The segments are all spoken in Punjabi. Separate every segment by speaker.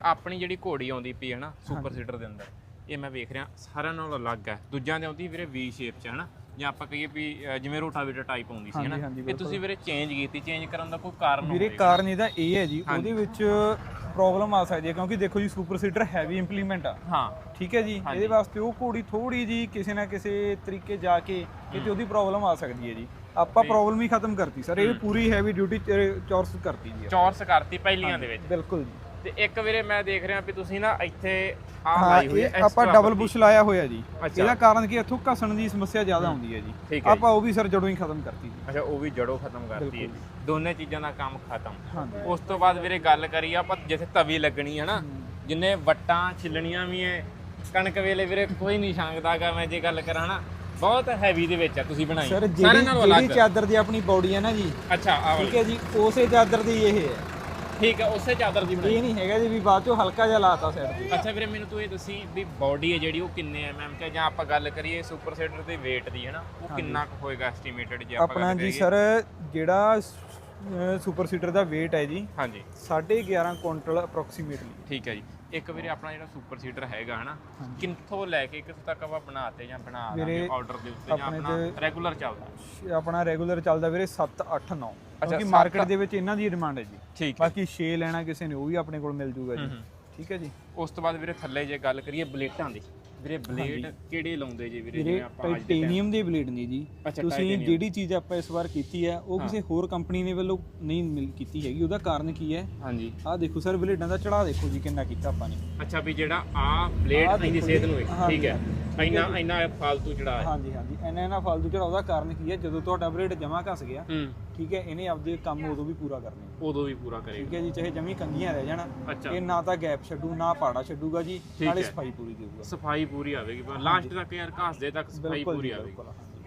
Speaker 1: ਆਪਣੀ ਜਿਹੜੀ ਘੋੜੀ ਆਉਂਦੀ ਪਈ ਹੈ ਨਾ ਸੁਪਰ ਸੀਡਰ ਦੇ ਅੰਦਰ ਇਹ ਮੈਂ ਵੇਖ ਰਿਹਾ ਸਾਰਿਆਂ ਨਾਲੋਂ ਅਲੱਗ ਹੈ। ਦੂਜਿਆਂ ਦੇ ਆਉਂਦੀ ਵੀਰੇ ਵੀ ਸ਼ੇਪ 'ਚ ਹੈ ਨਾ ਜਾਂ ਆਪਾਂ ਕਹੀਏ ਵੀ ਜਿਵੇਂ ਰੋਟਾਵੀਟਰ ਟਾਈਪ ਆਉਂਦੀ ਸੀ ਹੈ ਨਾ। ਇਹ ਤੁਸੀਂ ਵੀਰੇ ਚੇਂਜ ਕੀਤੀ ਚੇਂਜ ਕਰਨ ਦਾ ਕੋਈ ਕਾਰਨ
Speaker 2: ਵੀਰੇ? ਕਾਰਨ ਇਹਦਾ ਇਹ ਹੈ ਜੀ ਉਹਦੇ ਵਿੱਚ ਪ੍ਰੋਬਲਮ ਆ ਸਕਦੀ ਹੈ ਕਿਉਂਕਿ ਦੇਖੋ ਜੀ ਸੁਪਰ ਸੀਡਰ ਹੈਵੀ ਇੰਪਲੀਮੈਂਟ ਆ।
Speaker 1: ਹਾਂ।
Speaker 2: ਠੀਕ ਹੈ ਜੀ ਇਹਦੇ ਵਾਸਤੇ ਉਹ ਘੋੜੀ ਥੋੜੀ ਜੀ ਕਿਸੇ ਨਾ ਕਿਸੇ ਤਰੀਕੇ ਜਾ ਕੇ ਕਿਤੇ ਉਹਦੀ ਪ੍ਰੋਬਲਮ ਆ ਸਕਦੀ ਹੈ ਜੀ। ਆਪਾਂ ਪ੍ਰੋਬਲਮ ਹੀ ਖਤਮ ਕਰਤੀ ਸਰ ਇਹ ਪੂਰੀ ਹੈਵੀ ਡਿਊਟੀ ਚੌਰਸ ਕਰਤੀ ਜੀ।
Speaker 1: ਚੌਰਸ ਕਰਤੀ ਪਹਿਲੀਆਂ ਦੇ ਵਿੱਚ।
Speaker 2: ਬਿਲਕੁਲ ਜੀ।
Speaker 1: ਤੇ ਇੱਕ ਵੀਰੇ ਮੈਂ ਦੇਖ ਰਿਹਾ ਵੀ ਤੁਸੀਂ ਨਾ ਇੱਥੇ ਆ
Speaker 2: ਹਾਂ
Speaker 1: ਲਾਈ ਹੋਈ ਹੈ
Speaker 2: ਇਹ ਆਪਾਂ ਡਬਲ ਬੁਸ਼ ਲਾਇਆ ਹੋਇਆ ਜੀ।
Speaker 1: ਅੱਛਾ।
Speaker 2: ਇਹਦਾ ਕਾਰਨ ਕੀ ਇੱਥੋਂ ਘਸਣ ਦੀ ਸਮੱਸਿਆ ਜ਼ਿਆਦਾ ਆਉਂਦੀ ਹੈ ਜੀ।
Speaker 1: ਠੀਕ ਹੈ
Speaker 2: ਆਪਾਂ ਉਹ ਵੀ ਸਰ ਜੜੋਂ ਹੀ ਖਤਮ ਕਰਤੀ ਜੀ।
Speaker 1: ਅੱਛਾ ਉਹ ਵੀ ਜੜੋਂ ਖਤਮ ਕਰਤੀ ਹੈ ਦੋਨੇ ਚੀਜ਼ਾਂ ਦਾ ਕੰਮ ਖਤਮ। ਉਸ ਤੋਂ ਬਾਅਦ ਵੀਰੇ ਗੱਲ ਕਰੀ ਆਪਾਂ ਜਿੱਥੇ ਤਵੀ ਲੱਗਣੀ ਹੈ ਨਾ ਜਿੰਨੇ ਵੱਟਾਂ ਛਿੱਲਣੀਆਂ ਵੀ ਐ ਕਣਕ ਵੇਲੇ ਵੀਰੇ ਕੋਈ ਨਹੀਂ ਛਾਂਗਦਾਗਾ ਮੈਂ ਜੇ ਗੱਲ ਕਰਾਂ ਨਾ। ਬਹੁਤ ਹੈਵੀ ਦੇ ਵਿੱਚ ਆ ਤੁਸੀਂ ਬਣਾਈ।
Speaker 2: ਸਰ
Speaker 1: ਸਾਰਿਆਂ
Speaker 2: ਜਿਹੜੀ
Speaker 1: ਨਾਲੋਂ
Speaker 2: ਜਿਹੜੀ
Speaker 1: ਅਲੱਗ।
Speaker 2: ਚਾਦਰ ਦੀ ਆਪਣੀ ਬਾਡੀ ਹੈ ਨਾ ਜੀ
Speaker 1: ਅੱਛਾ ਆ ਵਾਲੀ।
Speaker 2: ਠੀਕ ਹੈ ਜੀ ਉਸੇ ਚਾਦਰ ਦੀ ਇਹ ਹੈ।
Speaker 1: ਠੀਕ ਹੈ ਉਸੇ ਚਾਦਰ ਦੀ ਬਣਾਈ।
Speaker 2: ਇਹ ਨਹੀਂ ਹੈਗਾ ਜੀ ਵੀ ਬਾਅਦ ਚੋਂ ਹਲਕਾ ਜਿਹਾ ਲਾਤਾ ਸਾਈਡ ਤੇ।
Speaker 1: ਅੱਛਾ ਵੀਰੇ ਮੈਨੂੰ ਤੂੰ ਇਹ ਦੱਸੀ ਵੀ ਬਾਡੀ ਹੈ ਜਿਹੜੀ ਉਹ ਕਿੰਨੇ ਐਮਐਮ ਚ ਹੈ? ਜਾਂ ਆਪਾਂ ਗੱਲ ਕਰੀਏ ਸੁਪਰ ਸੀਡਰ ਦੇ weight ਦੀ ਹੈ ਨਾ ਉਹ ਕਿੰਨਾ ਕੁ ਹੋਏਗਾ ਐਸਟੀਮੇਟਡ ਜੇ ਆਪਾਂ
Speaker 2: ਆਪਣਾ ਜੀ ਸਰ ਜਿਹੜਾ ਸੁਪਰ ਸੀਟਰ ਦਾ weight ਹੈ ਜੀ
Speaker 1: ਹਾਂਜੀ।
Speaker 2: 11.5 ਕੁਇੰਟਲ ਅਪਰੋਕਸੀਮੇਟਲੀ
Speaker 1: ਠੀਕ ਹੈ ਜੀ। ਇੱਕ ਵੀਰੇ ਆਪਣਾ ਜਿਹੜਾ ਸੁਪਰ ਸੀਡਰ ਹੈਗਾ ਹਨਾ? ਕਿੰਥੋਂ ਲੈ ਕੇ ਕਿੱਥੋਂ ਤੱਕ ਆਪਾਂ ਬਣਾਤੇ ਜਾਂ ਬਣਾ
Speaker 2: ਵੀਰੇ,
Speaker 1: ਆਰਡਰ ਦੇ ਉੱਤੇ ਜਾਂ
Speaker 2: ਆਪਣੇ
Speaker 1: ਆਪਣਾ ਰੈਗੂਲਰ ਚੱਲਦਾ?
Speaker 2: ਆਪਣਾ ਰੈਗੂਲਰ ਚੱਲਦਾ ਵੀਰੇ 7 8 9 ਕਿਉਂਕਿ ਮਾਰਕੀਟ ਦੇ ਵਿੱਚ ਇਹਨਾਂ ਦੀ ਡਿਮਾਂਡ ਹੈ ਜੀ।
Speaker 1: ਠੀਕ
Speaker 2: ਬਾਕੀ 6 ਲੈਣਾ ਕਿਸੇ ਨੇ ਉਹ ਵੀ ਆਪਣੇ ਕੋਲ ਮਿਲ ਜੂਗਾ ਜੀ। ਠੀਕ ਹੈ ਜੀ।
Speaker 1: ਉਸ ਤੋਂ ਬਾਅਦ ਵੀਰੇ ਥੱਲੇ ਜੇ ਗੱਲ ਕਰੀਏ ਬਲੇਟਾਂ ਦੀ। ਵੀਰੇ ਬਲੇਡ ਕਿਹੜੇ ਲਾਉਂਦੇ ਜੀ ਵੀਰੇ? ਜਿਵੇਂ ਆਪਾਂ ਅੱਜ
Speaker 2: ਟਾਈਟੇਨੀਅਮ ਦੇ ਬਲੇਡ ਨੇ ਜੀ। ਤੁਸੀਂ। ਜਿਹੜੀ ਚੀਜ਼ ਆਪਾਂ ਇਸ ਵਾਰ ਕੀਤੀ ਹੈ ਉਹ ਕਿਸੇ ਹੋਰ ਕੰਪਨੀ ਨੇ ਵੱਲੋਂ ਨਹੀਂ ਮਿਲ ਕੀਤੀ ਹੈਗੀ ਉਹਦਾ ਕਾਰਨ ਕੀ ਹੈ?
Speaker 1: ਹਾਂਜੀ।
Speaker 2: ਆਹ ਦੇਖੋ ਸਰ ਬਲੇਡਾਂ ਦਾ ਚੜਾ ਦੇਖੋ ਜੀ ਕਿੰਨਾ ਕੀਤਾ ਆਪਾਂ ਨੇ।
Speaker 1: ਅੱਛਾ ਵੀ ਜਿਹੜਾ ਆ ਬਲੇਡ ਦੀ ਸਿਹਤ। ਨੂੰ ਠੀਕ ਹੈ। ਇੰਨਾ ਇੰਨਾ ਫਾਲਤੂ ਚੜਾ ਹੈ।
Speaker 2: ਹਾਂਜੀ ਹਾਂਜੀ। ਇਹਨਾਂ ਇਹਨਾਂ ਫਾਲਤੂ ਚੜਾ ਉਹਦਾ ਕਾਰਨ ਕੀ ਹੈ? ਜਦੋਂ ਤੁਹਾਡਾ ਬਲੇਡ ਜਮਾ ਘਸ ਗਿਆ ਠੀਕ ਹੈ ਇਹਨੇ ਆਪਦੇ ਕੰਮ ਉਦੋਂ ਵੀ ਪੂਰਾ ਕਰਨੇ
Speaker 1: ਉਦੋਂ ਵੀ ਪੂਰਾ ਕਰੇਗਾ
Speaker 2: ਠੀਕ ਹੈ ਜੀ ਚਾਹੇ ਜਮੀ ਕੰਗੀਆਂ ਰਹਿ ਜਾਣ। ਇਹ ਨਾ ਤਾਂ ਗੈਪ ਛੱਡੂ ਨਾ ਪਾੜਾ ਛੱਡੂਗਾ ਜੀ ਨਾਲੇ। ਸਫ਼ਾਈ ਪੂਰੀ ਦੇਊਗਾ।
Speaker 1: ਸਫ਼ਾਈ ਪੂਰੀ ਆਵੇਗੀ। ਪਰ ਲਾਸਟ ਤੱਕ ਯਾਰ ਘਸਦੇ ਤੱਕ ਸਫ਼ਾਈ ਪੂਰੀ ਆਵੇਗੀ।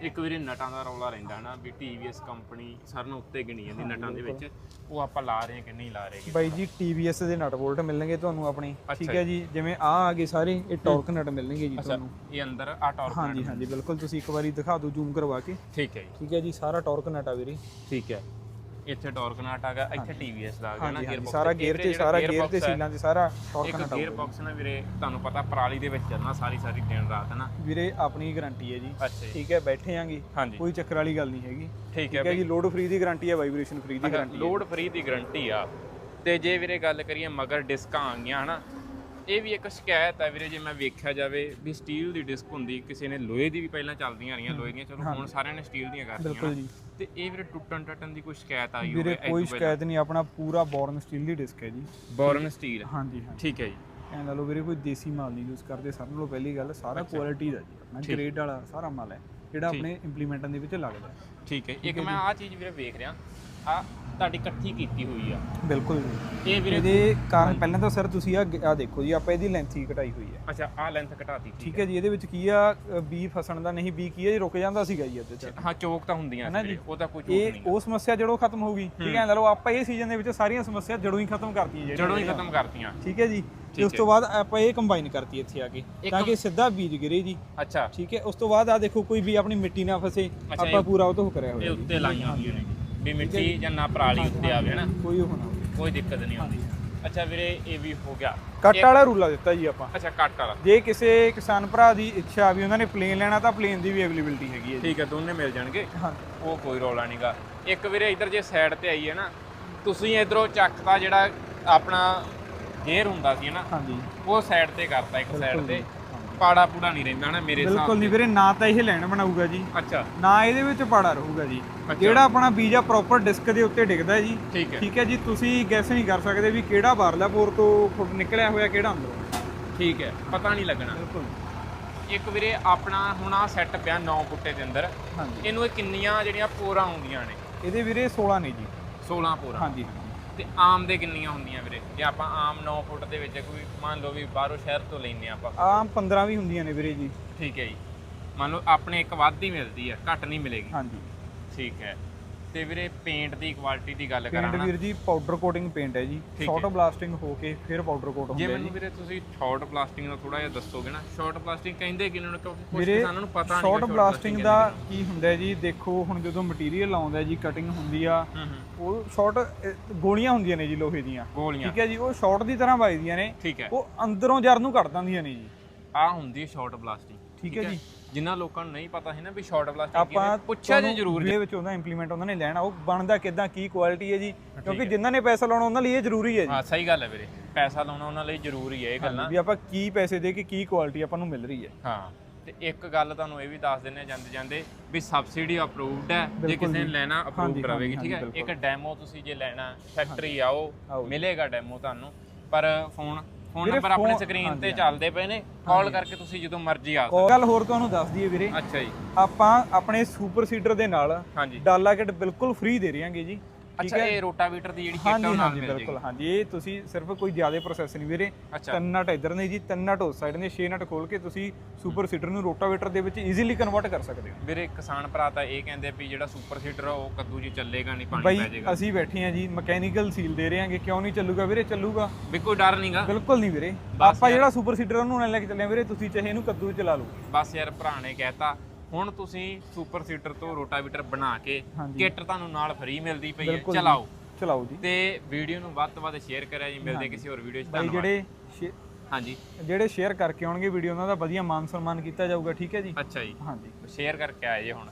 Speaker 1: ਇੱਕ ਵੀਰੇ ਨਟਾਂ ਦਾ ਰੌਲਾ ਰਹਿੰਦਾ ਨਾ ਵੀ TVS ਕੰਪਨੀ ਸਰ ਨੂੰ ਉੱਤੇ ਗਿਣੀ ਜਾਂਦੀ ਨਟਾਂ ਦੇ ਵਿੱਚ। ਉਹ ਆਪਾਂ ਲਾ ਰਹੇ ਹਾਂ ਕਿ ਨਹੀਂ ਲਾ ਰਹੇ
Speaker 2: ਬਾਈ ਜੀ TVS ਦੇ ਨਟ ਬੋਲਟ ਮਿਲਣਗੇ ਤੁਹਾਨੂੰ ਆਪਣੇ। ਠੀਕ ਹੈ ਜੀ। ਜਿਵੇਂ ਆ ਆ ਗਏ ਸਾਰੇ ਇਹ ਟਾਰਕ ਨਟ ਮਿਲਣਗੇ ਜੀ ਤੁਹਾਨੂੰ।
Speaker 1: ਇਹ ਅੰਦਰ ਆ ਟਾਰਕ
Speaker 2: ਹਾਂਜੀ ਹਾਂਜੀ ਬਿਲਕੁਲ ਤੁਸੀਂ ਇੱਕ ਵਾਰੀ ਦਿਖਾ ਦਿਓ ਜ਼ੂਮ ਕਰਵਾ ਕੇ।
Speaker 1: ਠੀਕ ਹੈ ਜੀ।
Speaker 2: ਠੀਕ ਹੈ ਜੀ ਸਾਰਾ ਟਾਰਕ ਨਟ ਆ ਵੀਰੇ।
Speaker 1: ਠੀਕ ਹੈ। ਇੱਥੇ ਟਾਰਕ ਨਾਟ ਆ ਗਿਆ ਇੱਥੇ TVS ਦਾ ਆ ਗਿਆ ਨਾ ਗੇਅਰ ਬਾਕਸ
Speaker 2: ਸਾਰਾ ਗੇਅਰ ਤੇ ਸਾਰਾ ਗੇਅਰ ਤੇ ਸੀਲਾਂ ਤੇ ਸਾਰਾ ਟਾਰਕ
Speaker 1: ਇੱਕ
Speaker 2: ਨਟ
Speaker 1: ਗੇਅਰ ਬਾਕਸ ਨਾ ਵੀਰੇ ਤੁਹਾਨੂੰ ਪਤਾ ਪਰਾਲੀ ਦੇ ਵਿੱਚ ਚੱਲਣਾ ਸਾਰੀ ਸਾਰੀ ਦਿਨ ਰਾਤ ਨਾ?
Speaker 2: ਵੀਰੇ ਆਪਣੀ ਗਾਰੰਟੀ ਹੈ ਜੀ। ਠੀਕ ਹੈ ਬੈਠੇ ਆਂਗੇ। ਕੋਈ ਚੱਕਰ ਵਾਲੀ ਗੱਲ ਨਹੀਂ ਹੈਗੀ।
Speaker 1: ਠੀਕ ਹੈ
Speaker 2: ਜੀ ਲੋਡ ਫ੍ਰੀ ਦੀ ਗਾਰੰਟੀ ਹੈ ਵਾਈਬ੍ਰੇਸ਼ਨ ਫ੍ਰੀ ਦੀ ਗਾਰੰਟੀ
Speaker 1: ਲੋਡ ਫ੍ਰੀ ਦੀ ਗਾਰੰਟੀ ਆ। ਤੇ ਜੇ ਵੀਰੇ ਗੱਲ ਕਰੀਏ ਮਗਰ ਡਿਸਕਾਂ ਆ ਗਈਆਂ ਹਨਾ ਇਹ ਵੀ ਇੱਕ ਸ਼ਿਕਾਇਤ ਹੈ ਵੀਰੇ ਜੇ ਮੈਂ ਵੇਖਿਆ ਜਾਵੇ ਵੀ ਸਟੀਲ ਦੀ ਡਿਸਕ ਹੁੰਦੀ ਕਿਸੇ ਨੇ ਲੋਹੇ ਦੀ ਵੀ ਪਹਿਲਾਂ ਚੱਲਦੀਆਂ ਰਹੀਆਂ ਲੋਹੇ ਦੀਆਂ ਚਲੋ ਹੁਣ ਸਾਰਿਆਂ ਨੇ ਸਟੀਲ ਦੀਆਂ ਕਰਤੀਆਂ
Speaker 2: ਬਿਲਕੁਲ। ਜੀ।
Speaker 1: ਤੇ ਇਹ ਵੀਰੇ ਟੁੱਟਣ ਟੱਟਣ ਦੀ ਕੋਈ ਸ਼ਿਕਾਇਤ ਆਈ
Speaker 2: ਵੀਰੇ
Speaker 1: ਹੋਵੇ
Speaker 2: ਕੋਈ ਸ਼ਿਕਾਇਤ ਨਹੀਂ ਆਪਣਾ ਪੂਰਾ ਬੋਰਨ ਸਟੀਲ ਦੀ ਡਿਸਕ ਹੈ ਜੀ।
Speaker 1: ਬੋਰਨ ਸਟੀਲ
Speaker 2: ਹਾਂਜੀ ਹਾਂਜੀ।
Speaker 1: ਠੀਕ ਹੈ ਜੀ।
Speaker 2: ਐਂ ਲਾ ਲਓ ਵੀਰੇ ਕੋਈ ਦੇਸੀ ਮਾਲ ਨਹੀਂ ਯੂਜ਼ ਕਰਦੇ ਸਭ ਨਾਲੋਂ ਪਹਿਲੀ ਗੱਲ ਸਾਰਾ ਕੁਆਲਿਟੀ ਦਾ ਜੀ ਆਪਣਾ ਗ੍ਰੇਡ ਵਾਲਾ ਸਾਰਾ ਮਾਲ ਹੈ ਜਿਹੜਾ ਆਪਣੇ ਇੰਪਲੀਮੈਂਟਾਂ ਦੇ ਵਿੱਚ ਲੱਗਦਾ ਹੈ।
Speaker 1: ਠੀਕ ਹੈ। ਇੱਕ ਮੈਂ ਆਹ ਚੀਜ਼ ਵੀਰੇ ਵੇਖ ਰਿਹਾ। ਆ ਤੁਹਾਡੀ ਇਕੱਠੀ ਕੀਤੀ ਹੋਈ ਆ।
Speaker 2: ਬਿਲਕੁਲ ਜੀ।
Speaker 1: ਇਹ ਵੀਰੇ
Speaker 2: ਇਹਦੇ ਕਾਰਨ ਪਹਿਲਾਂ ਤਾਂ ਸਰ ਤੁਸੀਂ ਆ ਆ ਦੇਖੋ ਜੀ ਆਪਾਂ ਇਹਦੀ ਲੈਂਥ ਹੀ ਘਟਾਈ ਹੋਈ ਹੈ।
Speaker 1: ਅੱਛਾ ਆ ਲੈਂਥ ਘਟਾਤੀ
Speaker 2: ਠੀਕ ਹੈ ਜੀ ਇਹਦੇ ਵਿੱਚ ਕੀ ਆ ਬੀ ਫਸਣ ਦਾ ਨਹੀਂ ਬੀ ਕੀ ਹੈ ਜੀ ਰੁਕ ਜਾਂਦਾ ਸੀਗਾ ਜੀ ਇਹਦੇ ਚ।
Speaker 1: ਹਾਂ ਚੋਕ ਤਾਂ ਹੁੰਦੀਆਂ ਸੀ
Speaker 2: ਜੀ।
Speaker 1: ਉਹ ਤਾਂ ਕੋਈ ਚੋਕ
Speaker 2: ਇਹ
Speaker 1: ਨਹੀਂ
Speaker 2: ਉਹ ਸਮੱਸਿਆ ਜੜੋਂ ਖਤਮ ਹੋ ਗਈ ਠੀਕ ਹੈ ਲਾ ਲਓ ਆਪਾਂ ਇਹ ਸੀਜ਼ਨ ਦੇ ਵਿੱਚ ਸਾਰੀਆਂ ਸਮੱਸਿਆ ਜੜੋਂ ਹੀ ਖਤਮ ਕਰਤੀਆਂ ਜਿਹੜੀਆਂ
Speaker 1: ਜੜੋਂ ਹੀ ਖਤਮ ਕਰਤੀਆਂ।
Speaker 2: ਠੀਕ ਹੈ ਜੀ? ਤੇ ਉਸ ਤੋਂ ਬਾਅਦ ਆਪਾਂ ਇਹ ਕੰਬਾਈਨ ਕਰਤੀ ਇੱਥੇ ਆ ਕੇ ਤਾਂ ਕਿ ਸਿੱਧਾ ਬੀਜ ਗਿਰੇ ਜੀ।
Speaker 1: ਅੱਛਾ।
Speaker 2: ਠੀਕ ਹੈ? ਉਸ ਤੋਂ ਬਾਅਦ ਆ ਦੇਖੋ ਕੋਈ ਵੀ ਆਪਣੀ ਮਿੱਟੀ ਨਾ ਫਸੇ ਆਪਾਂ ਪੂਰਾ ਉਹ ਤੋਂ ਕਰਿਆ
Speaker 1: ਇਹ
Speaker 2: ਹੋਇਆ ਜੀ।
Speaker 1: ਉੱਤੇ ਲਾਈਆਂ ਹੁੰਦੀਆਂ ਨੇ। ਵੀ ਮਿੱਟੀ ਜਾਂ ਨਾ ਪਰਾਲੀ ਉੱਤੇ ਆਵੇ ਨਾ
Speaker 2: ਕੋਈ ਉਹ ਨਾ ਹੋਵੇ।
Speaker 1: ਕੋਈ ਦਿੱਕਤ ਨਹੀਂ ਆਉਂਦੀ। ਅੱਛਾ ਵੀਰੇ ਇਹ ਵੀ ਹੋ ਗਿਆ।
Speaker 2: ਕੱਟ ਵਾਲਾ ਰੂਲਾ ਦਿੱਤਾ ਜੀ ਆਪਾਂ।
Speaker 1: ਅੱਛਾ ਕੱਟ ਵਾਲਾ।
Speaker 2: ਜੇ ਕਿਸੇ ਕਿਸਾਨ ਭਰਾ ਦੀ ਇੱਛਾ ਵੀ ਉਹਨਾਂ ਨੇ ਪਲੇਨ ਲੈਣਾ ਤਾਂ ਪਲੇਨ ਦੀ ਵੀ ਅਵੇਲੇਬਿਲਟੀ ਹੈਗੀ ਹੈ ਜੀ।
Speaker 1: ਠੀਕ ਹੈ ਦੋਨੇ ਮਿਲ ਜਾਣਗੇ।
Speaker 2: ਹਾਂ।
Speaker 1: ਉਹ ਕੋਈ ਰੌਲਾ ਨਹੀਂਗਾ ਇੱਕ ਵੀਰੇ ਇੱਧਰ ਜੇ ਸਾਈਡ ਤੇ ਆਈਏ ਨਾ ਤੁਸੀਂ ਇਧਰੋਂ ਚੱਕਦਾ ਜਿਹੜਾ ਆਪਣਾ ਗੇਅਰ ਹੁੰਦਾ ਸੀ ਨਾ
Speaker 2: ਹਾਂਜੀ।
Speaker 1: ਉਹ ਸਾਈਡ ਤੇ ਕਰਤਾ ਇੱਕ ਸਾਈਡ ਤੇ। ਪਾੜਾ ਪੂੜਾ ਨਹੀਂ ਰਹਿੰਦਾ ਨਾ ਮੇਰੇ ਹਿਸਾਬ
Speaker 2: ਬਿਲਕੁਲ ਨਹੀਂ ਵੀਰੇ ਨਾ ਤਾਂ ਇਹ ਲੈਣ ਬਣਾਊਗਾ ਜੀ।
Speaker 1: ਅੱਛਾ।
Speaker 2: ਨਾ ਇਹਦੇ ਵਿੱਚ ਪਾੜਾ ਰਹੂਗਾ ਜੀ। ਜਿਹੜਾ ਆਪਣਾ ਬੀਜ ਆ ਪ੍ਰੋਪਰ ਡਿਸਕ ਦੇ ਉੱਤੇ ਡਿੱਗਦਾ ਜੀ।
Speaker 1: ਠੀਕ ਹੈ।
Speaker 2: ਜੀ ਤੁਸੀਂ ਗੈਸ ਨਹੀਂ ਕਰ ਸਕਦੇ ਵੀ ਕਿਹੜਾ ਬਾਹਰਲਾ ਪੋਰ ਤੋਂ ਨਿਕਲਿਆ ਹੋਇਆ ਕਿਹੜਾ ਅੰਦਰੋਂ।
Speaker 1: ਠੀਕ ਹੈ ਪਤਾ ਨਹੀਂ ਲੱਗਣਾ।
Speaker 2: ਬਿਲਕੁਲ।
Speaker 1: ਇੱਕ ਵੀਰੇ ਆਪਣਾ ਹੁਣ ਆ ਸੈੱਟ ਪਿਆ 9 ਫੁੱਟੇ ਦੇ ਅੰਦਰ।
Speaker 2: ਹਾਂਜੀ।
Speaker 1: ਇਹਨੂੰ ਇਹ ਕਿੰਨੀਆਂ ਜਿਹੜੀਆਂ ਪੋਰਾਂ ਆਉਂਦੀਆਂ ਨੇ?
Speaker 2: ਇਹਦੇ ਵੀਰੇ 16 ਨੇ ਜੀ।
Speaker 1: 16 ਪੋਰਾਂ।
Speaker 2: ਹਾਂਜੀ।
Speaker 1: ਤੇ ਆਮ ਦੇ ਕਿੰਨੀਆਂ ਹੁੰਦੀਆਂ ਵੀਰੇ? ਜੇ ਆਪਾਂ ਆਮ 9 ਫੁੱਟ ਦੇ ਵਿੱਚ ਕੋਈ ਮੰਨ ਲਓ ਵੀ ਬਾਹਰੋਂ ਸ਼ਹਿਰ ਤੋਂ ਲੈਨੇ ਆਪਾਂ।
Speaker 2: ਆਮ 15 ਵੀ ਹੁੰਦੀਆਂ ਨੇ ਵੀਰੇ ਜੀ।
Speaker 1: ਠੀਕ ਹੈ ਜੀ। ਮੰਨ ਲਓ ਆਪਣੇ ਇੱਕ ਵੱਧ ਹੀ ਮਿਲਦੀ ਹੈ ਘੱਟ ਨਹੀਂ ਮਿਲੇਗੀ।
Speaker 2: ਹਾਂਜੀ।
Speaker 1: ਠੀਕ ਹੈ। ਤੇ ਵੀਰੇ ਪੇਂਟ ਦੀ ਕੁਆਲਿਟੀ ਦੀ ਗੱਲ ਕਰਾਂ
Speaker 2: ਵੀਰ ਜੀ ਪਾਊਡਰ ਕੋਟਿੰਗ ਪੇਂਟ ਹੈ ਜੀ। ਸ਼ਾਰਟ ਬਲਾਸਟਿੰਗ ਹੋ ਕੇ ਫਿਰ ਪਾਊਡਰ ਕੋਟ ਹੁੰਦਾ ਹੈ
Speaker 1: ਮੈਨੂੰ
Speaker 2: ਜੀ।
Speaker 1: ਵੀਰੇ ਤੁਸੀਂ ਸ਼ਾਰਟ ਪਲਾਸਟਿਕ ਦਾ ਥੋੜਾ ਜਿਹਾ ਦੱਸੋਗੇ ਨਾ ਸ਼ਾਰਟ ਪਲਾਸਟਿਕ ਕਹਿੰਦੇ ਕਿ ਇਹਨਾਂ ਨੂੰ? ਕਿਉਂਕਿ ਕੁਝ ਕਿਸਾਨਾਂ ਨੂੰ ਪਤਾ ਨਹੀਂ
Speaker 2: ਸ਼ਾਰਟ ਬਲਾਸਟਿੰਗ ਦਾ ਕੀ ਹੁੰਦਾ ਹੈ ਜੀ ਦੇਖੋ ਹੁਣ ਜਦੋਂ ਮਟੀਰੀਅਲ ਆਉਂਦਾ ਹੈ ਜੀ ਕਟਿੰਗ ਹੁੰਦੀ ਆ ਉਹ ਸ਼ਾਰਟ ਗੋਲੀਆਂ ਹੁੰਦੀਆਂ ਨੇ ਜੀ ਲੋਹੇ ਦੀਆਂ।
Speaker 1: ਗੋਲੀਆਂ।
Speaker 2: ਠੀਕ ਹੈ ਜੀ ਉਹ ਸ਼ਾਰਟ ਦੀ ਤਰ੍ਹਾਂ ਵੱਜਦੀਆਂ ਨੇ। ਉਹ ਅੰਦਰੋਂ ਜਰ ਨੂੰ ਕੱਢ ਦਿੰਦੀਆਂ ਨੇ ਜੀ।
Speaker 1: ਆ ਹੁੰਦੀ ਸ਼ਾਰਟ ਬਲਾਸਟਿੰਗ
Speaker 2: ਠੀਕ ਹੈ ਜੀ।
Speaker 1: ਜਿਨ੍ਹਾਂ ਲੋਕਾਂ ਨੂੰ ਨਹੀਂ ਪਤਾ ਹੈ ਨਾ ਵੀ ਸ਼ਾਰਟ ਬਲਾਸਟਿੰਗ ਕੀ ਹੈ ਪੁੱਛਿਆ ਜੇ ਜ਼ਰੂਰ
Speaker 2: ਵੀਡੀਓ ਵਿੱਚ ਉਹਦਾ ਇੰਪਲੀਮੈਂਟ ਉਹਨਾਂ ਨੇ ਲੈਣਾ ਉਹ ਬਣਦਾ ਕਿਦਾਂ ਕੀ ਕੁਆਲਿਟੀ ਹੈ ਜੀ? ਕਿਉਂਕਿ ਜਿਨ੍ਹਾਂ ਨੇ ਪੈਸਾ ਲਾਉਣਾ ਉਹਨਾਂ ਲਈ ਇਹ ਜ਼ਰੂਰੀ ਹੈ ਜੀ।
Speaker 1: ਹਾਂ ਸਹੀ ਗੱਲ ਹੈ ਵੀਰੇ। ਪੈਸਾ ਲਾਉਣਾ ਉਹਨਾਂ ਲਈ ਜ਼ਰੂਰੀ ਹੈ ਇਹ ਗੱਲਾਂ।
Speaker 2: ਵੀ ਆਪਾਂ ਕੀ ਪੈਸੇ ਦੇ ਕੇ ਕੀ ਕੁਆਲਿਟੀ ਆਪਾਂ ਨੂੰ ਮਿਲ ਰਹੀ ਹੈ।
Speaker 1: ਹਾਂ ਤੇ ਇੱਕ ਗੱਲ ਤੁਹਾਨੂੰ ਇਹ ਵੀ ਦੱਸ ਦਿੰਨੇ ਜਾਂਦੇ ਜਾਂਦੇ ਵੀ ਸਬਸਿਡੀ ਅਪਰੂਵਡ ਹੈ ਜੇ ਕਿਸੇ ਨੇ। ਲੈਣਾ
Speaker 2: ਹਾਂਜੀ,
Speaker 1: ਅਪਰੂਵਡ ਰਵੇਗੀ
Speaker 2: ਹਾਂਜੀ,
Speaker 1: ਠੀਕ ਹੈ। ਇੱਕ ਡੈਮੋ ਤੁਸੀਂ ਜੇ ਲੈਣਾ ਫੈਕਟਰੀ ਆਓ। ਮਿਲੇਗਾ ਡੈਮੋ ਤੁਹਾਨੂੰ। ਪਰ ਫੋਨ ਫੋਨ ਨੰਬਰ ਆਪਣੇ ਸਕਰੀਨ ਤੇ। ਚੱਲਦੇ ਪਏ ਨੇ। ਕਾਲ ਕਰਕੇ ਤੁਸੀਂ ਜਦੋਂ ਮਰਜ਼ੀ ਆ
Speaker 2: ਉਹ ਗੱਲ ਹੋਰ ਤੁਹਾਨੂੰ ਦੱਸ ਦਈਏ ਵੀਰੇ।
Speaker 1: ਸਕਦੇ ਅੱਛਾ ਜੀ।
Speaker 2: ਆਪਾਂ ਆਪਣੇ ਸੁਪਰ ਸੀਡਰ ਦੇ ਨਾਲ ਡਾਲਾ ਕਿਟ ਬਿਲਕੁਲ ਫ੍ਰੀ ਦੇ ਰਹਾਂਗੇ ਜੀ।
Speaker 1: ਅੱਛਾ ਇਹ ਰੋਟਾਵੀਟਰ ਦੀ ਜਿਹੜੀ ਕਿੱਟ ਨਾਲ
Speaker 2: ਹਾਂਜੀ ਬਿਲਕੁਲ ਹਾਂਜੀ ਇਹ ਤੁਸੀਂ ਸਿਰਫ ਕੋਈ ਜ਼ਿਆਦਾ ਪ੍ਰੋਸੈਸ ਨਹੀਂ ਵੀਰੇ। ਤਿੰਨ ਨਟ ਇਧਰ ਨੇ ਜੀ ਤਿੰਨ ਨਟ ਉਸ ਸਾਈਡ ਨੇ 6 ਨਟ ਖੋਲ ਕੇ ਤੁਸੀਂ ਸੁਪਰ ਸੀਡਰ ਨੂੰ ਰੋਟਾਵੇਟਰ ਦੇ ਵਿੱਚ ਈਜ਼ੀਲੀ ਕਨਵਰਟ ਕਰ ਸਕਦੇ ਹੋ।
Speaker 1: ਵੀਰੇ ਕਿਸਾਨ ਭਰਾ ਤਾਂ ਇਹ ਕਹਿੰਦੇ ਵੀ ਜਿਹੜਾ ਸੁਪਰ ਸੀਡਰ ਆ ਉਹ ਕੱਦੂ ਜੀ ਚੱਲੇਗਾ ਨਹੀਂ ਪਾਣੀ ਪੈ
Speaker 2: ਬਈ
Speaker 1: ਜਾਏਗਾ।
Speaker 2: ਅਸੀਂ ਬੈਠੇ ਹਾਂ ਜੀ ਮਕੈਨੀਕਲ ਸੀਲ ਦੇ ਰਹੇ ਹਾਂਗੇ ਕਿਉਂ ਨਹੀਂ ਚੱਲੂਗਾ ਵੀਰੇ? ਚੱਲੂਗਾ।
Speaker 1: ਵੀ ਕੋਈ ਡਰ ਨਹੀਂਗਾ
Speaker 2: ਬਿਲਕੁਲ ਨਹੀਂ ਵੀਰੇ। ਆਪਾਂ ਜਿਹੜਾ ਸੁਪਰ ਸੀਡਰ ਉਹਨੂੰ ਨਾਲ ਲੈ ਕੇ ਚੱਲੇ ਵੀਰੇ ਤੁਸੀਂ ਚਾਹੇ ਇਹਨੂੰ ਕੱਦੂ ਚਲਾ ਲਓ।
Speaker 1: ਬਸ ਯਾਰ ਭਰਾ ਨੇ ਕਹਿਤਾ ਹੁਣ ਤੁਸੀਂ ਸੁਪਰ ਸੀਡਰ ਤੋਂ ਰੋਟਾਵੀਟਰ ਬਣਾ ਕੇ
Speaker 2: ਹਾਂਜੀ।
Speaker 1: ਕਿੱਟ ਤੁਹਾਨੂੰ ਨਾਲ ਫ੍ਰੀ ਮਿਲਦੀ ਪਈ ਹੈ।
Speaker 2: ਬਿਲਕੁਲ ਜੀ।
Speaker 1: ਚਲਾਓ।
Speaker 2: ਚਲਾਓ ਜੀ।
Speaker 1: ਤੇ ਵੀਡੀਓ ਨੂੰ ਵੱਧ ਤੋਂ ਵੱਧ ਸ਼ੇਅਰ ਕਰਿਆ ਜੀ ਮਿਲਦੇ ਕਿਸੇ ਹੋਰ ਵੀਡੀਓ 'ਚ।
Speaker 2: ਬਈ
Speaker 1: ਧੰਨਵਾਦ।
Speaker 2: ਜਿਹੜੇ ਸ਼ੇ-
Speaker 1: ਹਾਂਜੀ।
Speaker 2: ਜਿਹੜੇ ਸ਼ੇਅਰ ਕਰਕੇ ਆਉਣਗੇ ਵੀਡੀਓ ਉਹਨਾਂ ਦਾ ਵਧੀਆ ਮਾਨ ਸਨਮਾਨ ਕੀਤਾ ਜਾਊਗਾ ਠੀਕ ਹੈ ਜੀ?
Speaker 1: ਅੱਛਾ ਜੀ।
Speaker 2: ਹਾਂਜੀ।
Speaker 1: ਸ਼ੇਅਰ ਕਰਕੇ ਆਏ ਜੇ ਹੁਣ।